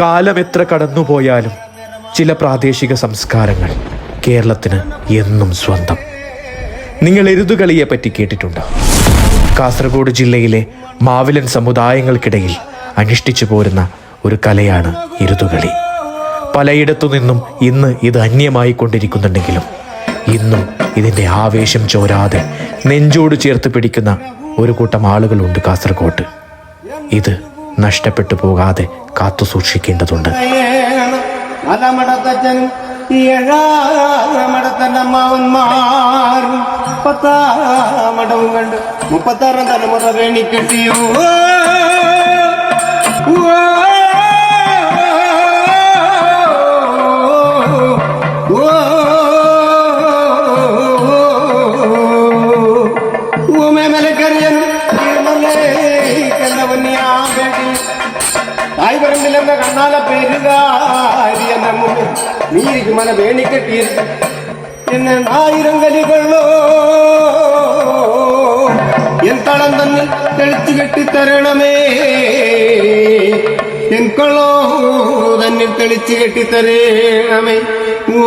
കാലം എത്ര കടന്നുപോയാലും ചില പ്രാദേശിക സംസ്കാരങ്ങൾ കേരളത്തിന് എന്നും സ്വന്തം. നിങ്ങൾ എരുതുകളിയെ പറ്റി കേട്ടിട്ടുണ്ട്? കാസർഗോഡ് ജില്ലയിലെ മാവിലൻ സമുദായങ്ങൾക്കിടയിൽ അനുഷ്ഠിച്ചു പോരുന്ന ഒരു കലയാണ് എരുതുകളി. പലയിടത്തു നിന്നും ഇന്ന് ഇത് അന്യമായി കൊണ്ടിരിക്കുന്നുണ്ടെങ്കിലും ഇന്നും ഇതിന്റെ ആവേശം ചോരാതെ നെഞ്ചോട് ചേർത്ത് പിടിക്കുന്ന ഒരു കൂട്ടം ആളുകളുണ്ട് കാസർഗോട്ട്. ഇത് നഷ്ടപ്പെട്ടു പോകാതെ കാത്തു സൂക്ഷിക്കേണ്ടതുണ്ട്. മുപ്പത്താറാം തലമുറ വേണി കെട്ടിയോ? പറമ്പിലെന്ന കണ്ണാല പെരുകാരിയെന്നു നീരിക്ക് മന വേണിക്കെട്ടി എന്നെ ആയിരം കലികളോ എൻ തളം തന്നിൽ തെളിച്ചു കെട്ടിത്തരണമേ. എൻ കൊള്ളോ തന്നിൽ തെളിച്ചു കെട്ടിത്തരണമേ. ഓ